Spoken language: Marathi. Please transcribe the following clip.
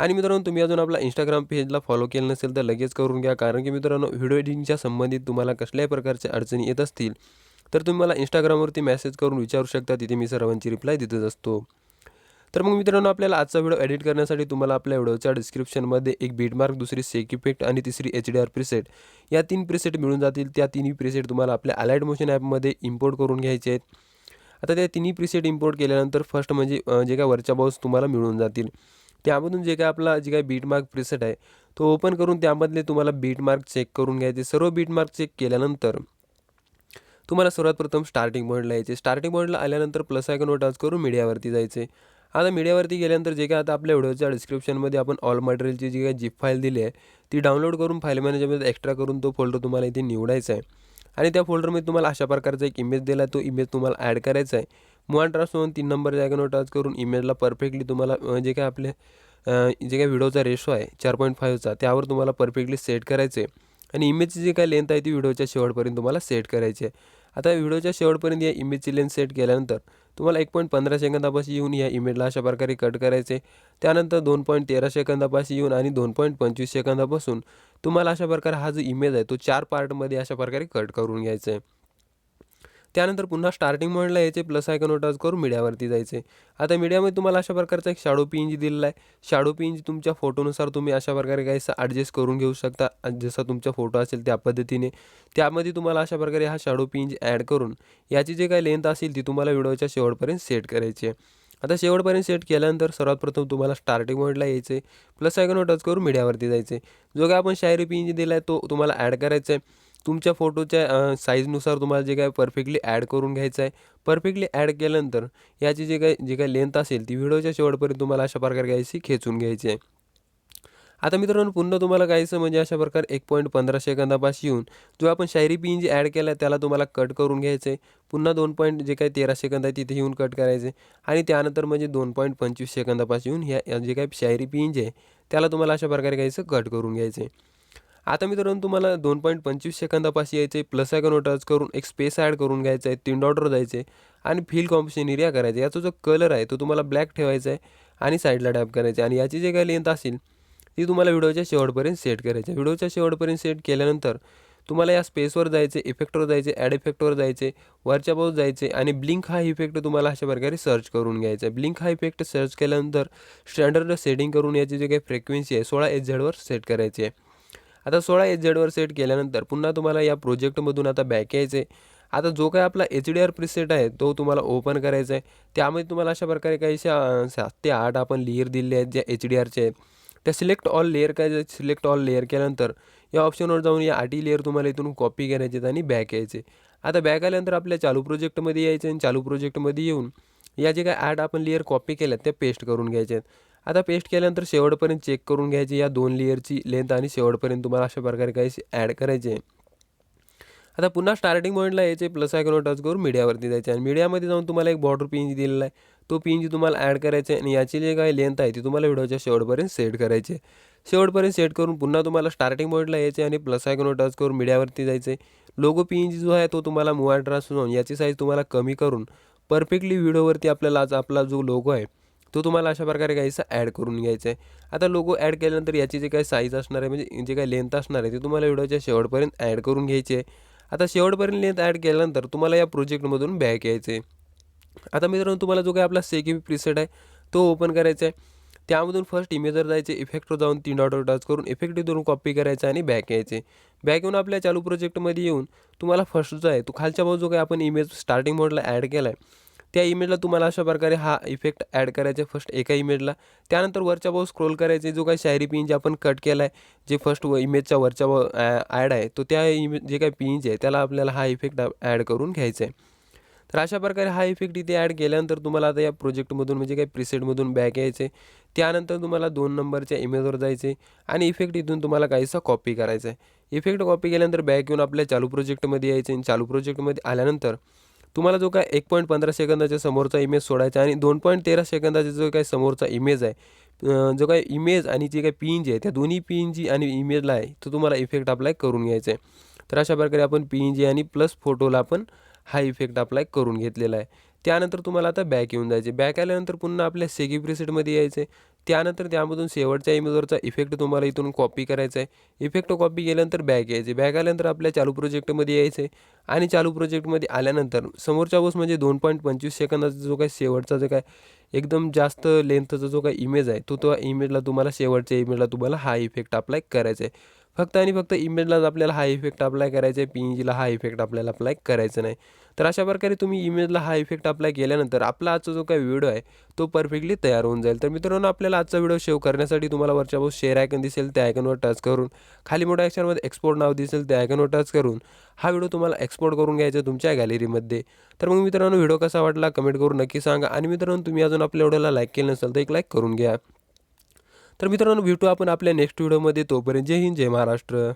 आणि मित्रांनो तुम्ही अजून आपला इंस्टाग्राम पेजला फॉलो केलं नसेल तर लगेच करून घ्या कारण की मित्रांनो व्हिडिओ एडिटिंगच्या संबंधित तुम्हाला कसल्याही प्रकारच्या अडचणी येत असतील तर तुम्ही मला इंस्टाग्रामवरती मेसेज करून विचारू शकता तिथे मी सर्वांची रिप्लाय देतच असतो. तर मग मित्रांनो आपल्याला आजचा व्हिडिओ एडिट करण्यासाठी तुम्हाला आपल्या व्हिडिओच्या डिस्क्रिप्शनमध्ये एक बीटमार्क दुसरी सेक इफेक्ट आणि तिसरी एच डी आर प्रिसेट या तीन प्रिसेट मिळून जातील. त्या तिन्ही प्रिसेट तुम्हाला आपल्या अलाइड मोशन ॲपमध्ये इम्पोर्ट करून घ्यायचे आहेत. आता त्या तिन्ही प्रिसेट इम्पोर्ट केल्यानंतर फर्स्ट म्हणजे जे काय वरच्या बाऊस तुम्हाला मिळून जातील. त्यामधून जे काय आपला जे काय बीटमार्क प्रिसेट आहे तो ओपन करून त्यामधले तुम्हाला बीटमार्क चेक करून घ्यायचे. सर्व बीटमार्क चेक केल्यानंतर तुम्हाला सर्वात प्रथम स्टार्टिंग पॉईंटला यायचे. स्टार्टिंग पॉईंटला आल्यानंतर प्लस आयकॉनवर टच करून मीडियावरती जायचे. आता मीडियावरती गेल्यानंतर जे काय आता आपल्या व्हिडिओच्या डिस्क्रिप्शनमध्ये आपण ऑल मटेरियलची जी काही जिप फाईल दिली आहे ती डाउनलोड करून फाईल मॅनेजरमध्ये एक्स्ट्रा करून तो फोल्डर तुम्हाला इथे निवडायचा आहे. आणि त्या फोल्डरमध्ये तुम्हाला अशा प्रकारचा एक इमेज दिला आहे. तो इमेज तुम्हाला ॲड करायचा आहे. मुवान ट्रान्सफॉर्म तीन नंबर जागेवर टच करून इमेजला परफेक्टली तुम्हाला जे काय आपले जे काय व्हिडिओचा रेशो आहे चार पॉईंट फाईव्हचा त्यावर तुम्हाला परफेक्टली सेट करायचे आणि इमेजची जी काय लेंथ आहे ती व्हिडिओच्या शेवटपर्यंत तुम्हाला सेट करायची आहे. आता व्हिडिओच्या शेवटपर्यंत या इमेजची लेंथ सेट केल्यानंतर तुम्हाला एक पॉईंट पंधरा सेकंदापाशी येऊन या इमेजला अशा प्रकारे कट करायचे त्यानंतर दोन पॉईंट तेरा सेकंदापाशी येऊन आणि दोन पॉईंट पंचवीस सेकंदापासून तुम्हाला अशा प्रकारे हा जो इमेज आहे तो चार पार्टमध्ये अशा प्रकारे कट करून घ्यायचा आहे त्यानंतर पुन्हा स्टार्टिंग पॉईंटला यायचे प्लस आयकॉन टच करून मीडियावरती जायचे आता मीडियामध्ये तुम्हाला अशा प्रकारचा एक शॅडो पिंज दिलेला आहे. शॅडो पिंज तुमच्या फोटोनुसार तुम्ही अशा प्रकारे काही ॲडजस्ट करून घेऊ शकता. जसा तुमचा फोटो असेल त्या पद्धतीने. त्यामध्ये तुम्हाला अशा प्रकारे हा शॅडो पिंज ॲड करून याची जे काही लेंथ असेल ती तुम्हाला व्हिडिओच्या शेवटपर्यंत सेट करायची आहे. आता शेवटपर्यंत सेट केल्यानंतर सर्वात प्रथम तुम्हाला स्टार्टिंग पॉईंटला यायचे प्लस आयकॉनवर टच करून मीडियावरती जायचे जो काय आपण शायरी पिंज दिला आहे तो तुम्हाला ॲड करायचा आहे तुमच्या फोटोच्या साईजनुसार तुम्हाला जे काय परफेक्टली ॲड करून घ्यायचं आहे. परफेक्टली ॲड केल्यानंतर याची जे काही जे काही लेंथ असेल ती व्हिडिओच्या शेवटपर्यंत तुम्हाला अशा प्रकारे घ्यायची खेचून घ्यायची आहे. आता मित्रांनो पुन्हा तुम्हाला काहीसं म्हणजे अशा प्रकारे एक पॉईंट पंधरा सेकंदापाशी येऊन जो आपण शायरी पिन जे ॲड केला आहे त्याला तुम्हाला कट करून घ्यायचं आहे पुन्हा दोन पॉईंट जे काही तेरा सेकंद आहे तिथे येऊन कट करायचे. आणि त्यानंतर म्हणजे दोन पॉईंट पंचवीस सेकंदापाशी येऊन ह्या या जे काही शायरी पिन जे आहे त्याला तुम्हाला अशा प्रकारे घ्यायचं कट करून घ्यायचं आहे आता मित्रांनो तुम्हाला दोन पॉईंट पंचवीस सेकंदापाशी यायचे आहे. प्लस आयकॉन टच करून एक स्पेस ॲड करून घ्यायचा आहे. तीन डॉटवर जायचे आणि फिल कॉम्पिशन एरिया करायचा याचा जो कलर आहे तो तुम्हाला ब्लॅक ठेवायचा आहे आणि साईडला टॅप करायचे आणि याची जे काही लेंथ असेल ती तुम्हाला व्हिडिओच्या शेवटपर्यंत सेट करायची आहे. व्हिडिओच्या शेवटपर्यंत सेट केल्यानंतर तुम्हाला या स्पेसवर जायचे इफेक्टवर जायचे ॲड इफेक्टवर जायचे वरच्या बाजू जायचे आणि ब्लिंक हा इफेक्ट तुम्हाला अशा प्रकारे सर्च करून घ्यायचा आहे. ब्लिंक हा इफेक्ट सर्च केल्यानंतर स्टँडर्ड सेटिंग करून याची जी काही फ्रिक्वेन्सी आहे सोळा एच झेडवर सेट करायची आहे. आता सोळा एच झेडवर सेट केल्यानंतर पुन्हा तुम्हाला या प्रोजेक्टमधून आता बॅक यायचं आहे. आता जो काय आपला एच डी आर प्रिसेट आहे तो तुम्हाला ओपन करायचा आहे. त्यामध्ये तुम्हाला अशा प्रकारे काहीशा सात ते आठ आपण लेअर दिले आहेत ज्या एच डी आरचे आहेत. त्या सिलेक्ट ऑल लेअर काय सिलेक्ट ऑल लेअर केल्यानंतर या ऑप्शनवर जाऊन या आठी लेअर तुम्हाला इथून कॉपी करायचे आहेत आणि बॅक यायचे आता बॅक आल्यानंतर आपल्या चालू प्रोजेक्टमध्ये यायचे आणि चालू प्रोजेक्टमध्ये येऊन या जे काय ॲड आपण लेअर कॉपी केल्यात त्या पेस्ट करून घ्यायचे आहेत. आता पेस्ट केल्यानंतर शेवटपर्यंत चेक करून घ्यायची. या दोन लेअरची लेंथ आणि शेवटपर्यंत तुम्हाला अशा प्रकारे काही ॲड करायचे. आता पुन्हा स्टार्टिंग पॉईंटला यायचे. प्लस आयकॉनवर टच करून मीडियावरती जायचे. आणि मीडियामध्ये जाऊन तुम्हाला एक बॉर्डर पिंज दिलेला आहे. तो पिंज तुम्हाला ॲड करायचा आहे आणि याची जी काही लेंथ आहे ती तुम्हाला व्हिडिओच्या शेवटपर्यंत सेट करायचे शेवटपर्यंत सेट करून पुन्हा तुम्हाला स्टार्टिंग पॉईंटला यायचे आणि प्लस आयकॉनवर टच करून मीडियावरती जायचे. लोगो पिंज जो आहे तो तुम्हाला मुवार ट्रान्सफॉर्म याची साईज तुम्हाला कमी करून परफेक्टली व्हिडिओवरती आपल्याला आज आपला जो लोगो आहे तो तुम्हाला अशा प्रकारे घ्यायचा ॲड करून घ्यायचा आहे आता लोगो ॲड केल्यानंतर याची जे काही साईज असणार आहे म्हणजे जे काही लेंथ असणार आहे ते तुम्हाला व्हिडिओच्या शेवटपर्यंत ॲड करून घ्यायची आहे. आता शेवटपर्यंत लेंथ ॲड केल्यानंतर तुम्हाला या प्रोजेक्टमधून बॅक यायचं आहे आता मित्रांनो तुम्हाला जो काही आपला सेकी प्रिसेट आहे तो ओपन करायचा आहे. त्यामधून फर्स्ट इमेजवर जायचे इफेक्टवर जाऊन तीन डॉटवर टच करून इफेक्ट धरून कॉपी करायचं आणि बॅक यायचे बॅक येऊन आपल्या चालू प्रोजेक्टमध्ये येऊन तुम्हाला फर्स्ट जो आहे तो खालच्या बाजू जो काही आपण इमेज स्टार्टिंग मोडला ॲड केला आहे त्या इमेजला तुम्हाला अशा प्रकारे हा इफेक्ट ॲड करायचा आहे फर्स्ट एका इमेजला त्यानंतर वरच्या भाऊ स्क्रोल करायचे जो काही शायरी पिन जे आपण कट केला आहे जे फर्स्ट व इमेजच्या वरच्या भाऊ ॲड आहे तो त्या इमेज जे काही पिंज आहे त्याला आपल्याला हा इफेक्ट ॲड करून घ्यायचा आहे तर अशा प्रकारे हा इफेक्ट इथे ॲड केल्यानंतर तुम्हाला आता या प्रोजेक्टमधून म्हणजे काही प्रिसेटमधून बॅक यायचे. त्यानंतर तुम्हाला दोन नंबरच्या इमेजवर जायचे आणि इफेक्ट इथून तुम्हाला काहीसा कॉपी करायचा आहे इफेक्ट कॉपी केल्यानंतर बॅक येऊन आपल्या चालू प्रोजेक्टमध्ये यायचे आणि चालू प्रोजेक्टमध्ये आल्यानंतर तुम्हाला जो काय एक पॉईंट पंधरा सेकंदाच्या समोरचा इमेज सोडायचा आणि दोन पॉईंट तेरा सेकंदाचा जो काही समोरचा इमेज आहे जो काय इमेज आणि जी काही पी एन जी आहे त्या दोन्ही पी एन जी आणि इमेजला आहे तो तुम्हाला इफेक्ट अप्लाय करून घ्यायचा आहे. तर अशा प्रकारे आपण पी एन जी आणि प्लस फोटोला आपण हा इफेक्ट अप्लाय करून घेतलेला आहे. त्यानंतर तुम्हाला आता बॅक येऊन जायचे बॅक आल्यानंतर पुन्हा आपल्या सेगी प्रिसेटमध्ये यायचे त्यानंतर त्यामधून शेवटच्या इमेजवरचा इफेक्ट तुम्हाला इथून कॉपी करायचा आहे. इफेक्ट कॉपी केल्यानंतर बॅक यायचे. बॅग आल्यानंतर आपल्या चालू प्रोजेक्टमध्ये यायचे. आणि चालू प्रोजेक्टमध्ये आल्यानंतर समोरच्या बस म्हणजे दोन पॉईंट पंचवीस सेकंदाचा जो काय शेवटचा जो काय एकदम जास्त लेंथचा जो काही इमेज आहे तो तो इमेजला तुम्हाला शेवटच्या इमेजला तुम्हाला हा इफेक्ट अप्लाय करायचा आहे. फक्त आणि फक्त इमेजलाच आपल्याला हा इफेक्ट अप्लाय करायचा आहे. पी जीला हा इफेक्ट आपल्याला अप्लाय करायचा नाही. तर अशा प्रकारे तुम्ही इमेजला हा इफेक्ट अप्लाय केल्यानंतर आपला आजचा जो काही व्हिडिओ आहे तो परफेक्टली तयार होऊन जाईल. तर मित्रांनो आपल्याला आजचा व्हिडिओ सेव्ह करण्यासाठी तुम्हाला वरच्या बाजू शेअर आयकन दिसेल. त्या आयकनवर टच करून खाली मोठ्या अक्षरामध्ये एक्सपोर्ट नाव दिसेल. त्या आयकनवर टच करून हा व्हिडिओ तुम्हाला एक्सपोर्ट करून घ्यायचा तुमच्या गॅलरीमध्ये तर मग मित्रांनो व्हिडिओ कसा वाटला? कमेंट करून नक्की सांगा. आणि मित्रांनो तुम्ही अजून आपल्या व्हिडिओला लाईक केलं नसेल तर एक लाईक करून घ्या. तर मित्रांनो भेटू आपण आपल्या नेक्स्ट व्हिडिओमध्ये तोपर्यंत जय हिंद जय महाराष्ट्र.